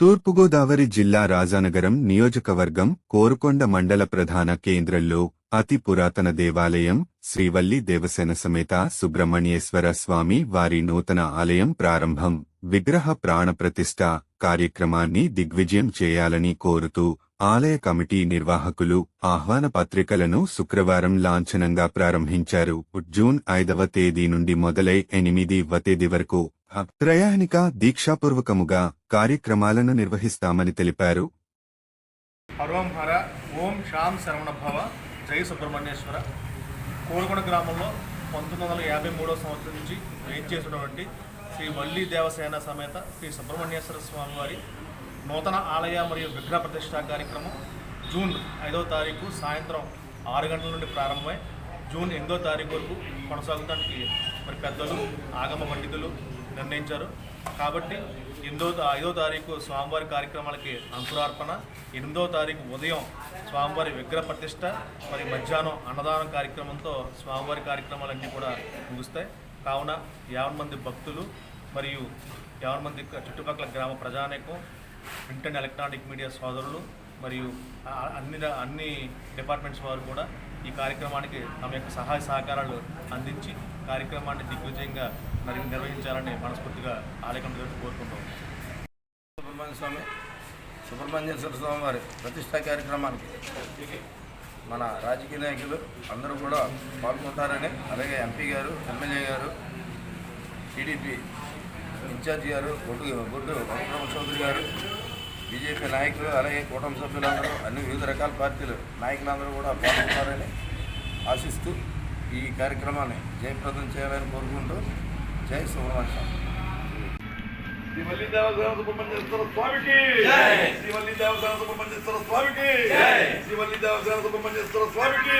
తూర్పుగోదావరి జిల్లా రాజానగరం నియోజకవర్గం కోరుకొండ మండల ప్రధాన కేంద్రంలో అతి పురాతన దేవాలయం శ్రీవల్లి దేవసేన సమేత సుబ్రహ్మణ్యేశ్వర స్వామి వారి నూతన ఆలయం ప్రారంభం. విగ్రహ ప్రాణప్రతిష్ఠ కార్యక్రమాన్ని దిగ్విజయం చేయాలని కోరుతూ ఆలయ కమిటీ నిర్వాహకులు ఆహ్వాన పత్రికలను శుక్రవారం లాంఛనంగా ప్రారంభించారు. జూన్ ఐదవ తేదీ నుండి మొదలై ఎనిమిదివ తేదీ వరకు త్రయానిక దీక్షాపూర్వకముగా కార్యక్రమాలను నిర్వహిస్తామని తెలిపారు. హరోం హర ఓం శాం శరవణభవ జై సుబ్రహ్మణ్యేశ్వర. కోరుకొండ గ్రామంలో పంతొమ్మిది వందల యాభై మూడో సంవత్సరం నుంచి వేయించేసినటువంటి శ్రీ వల్లి దేవసేన సమేత శ్రీ సుబ్రహ్మణ్యేశ్వర స్వామి వారి నూతన ఆలయ మరియు విగ్రహ ప్రతిష్ఠా కార్యక్రమం జూన్ ఐదవ తారీఖు సాయంత్రం ఆరు గంటల నుండి ప్రారంభమై జూన్ ఎనిమిదో తారీఖు వరకు కొనసాగడానికి మరి పెద్దలు ఆగమ పండితులు నిర్ణయించారు. కాబట్టి ఎనిమిదో ఐదో తారీఖు స్వామివారి కార్యక్రమాలకి అంకురార్పణ ఎనిమిదో తారీఖు ఉదయం స్వామివారి విగ్రహ ప్రతిష్ట మరి మధ్యాహ్నం అన్నదానం కార్యక్రమంతో స్వామివారి కార్యక్రమాలన్నీ కూడా ముగుస్తాయి. కావున యాభై మంది భక్తులు మరియు యాభై మంది చుట్టుపక్కల గ్రామ ప్రజానేకం ప్రింట్ అండ్ ఎలక్ట్రానిక్ మీడియా సోదరులు మరియు అన్ని అన్ని డిపార్ట్మెంట్స్ వారు కూడా ఈ కార్యక్రమానికి తమ యొక్క సహాయ సహకారాలు అందించి కార్యక్రమాన్ని దిగ్విజయంగా మరి నిర్వహించాలని మనస్ఫూర్తిగా ఆలయ కమిటీ కోరుకుంటాం సుబ్రహ్మణ్య స్వామి సుబ్రహ్మణ్యేశ్వర స్వామి వారి ప్రతిష్టా కార్యక్రమానికి మన రాజకీయ నాయకులు అందరూ కూడా పాల్గొంటారని అలాగే ఎంపీ గారు ఎమ్మెల్యే గారు టీడీపీ ఇన్ఛార్జి గారు గుడ్డు గుడ్డు వెంకటరమణ చౌదరి గారు బీజేపీ నాయకులు అలాగే కూటమి సభ్యులందరూ అన్ని వివిధ రకాల పార్టీలు నాయకులందరూ కూడా పాల్గొంటారని ఆశిస్తూ ఈ కార్యక్రమాన్ని జయప్రదం చేయాలని కోరుకుంటూ జై సుబ్రహ్మణ్య శ్రీ వల్లి దేవసేన సుబ్రహ్మణ్యేశ్వర స్వామికి! శ్రీ వల్లి దేవసేన సుబ్రహ్మణ్యేశ్వర స్వామికి! శ్రీ వల్లి దేవసేన సుబ్రహ్మణ్యేశ్వర స్వామికి!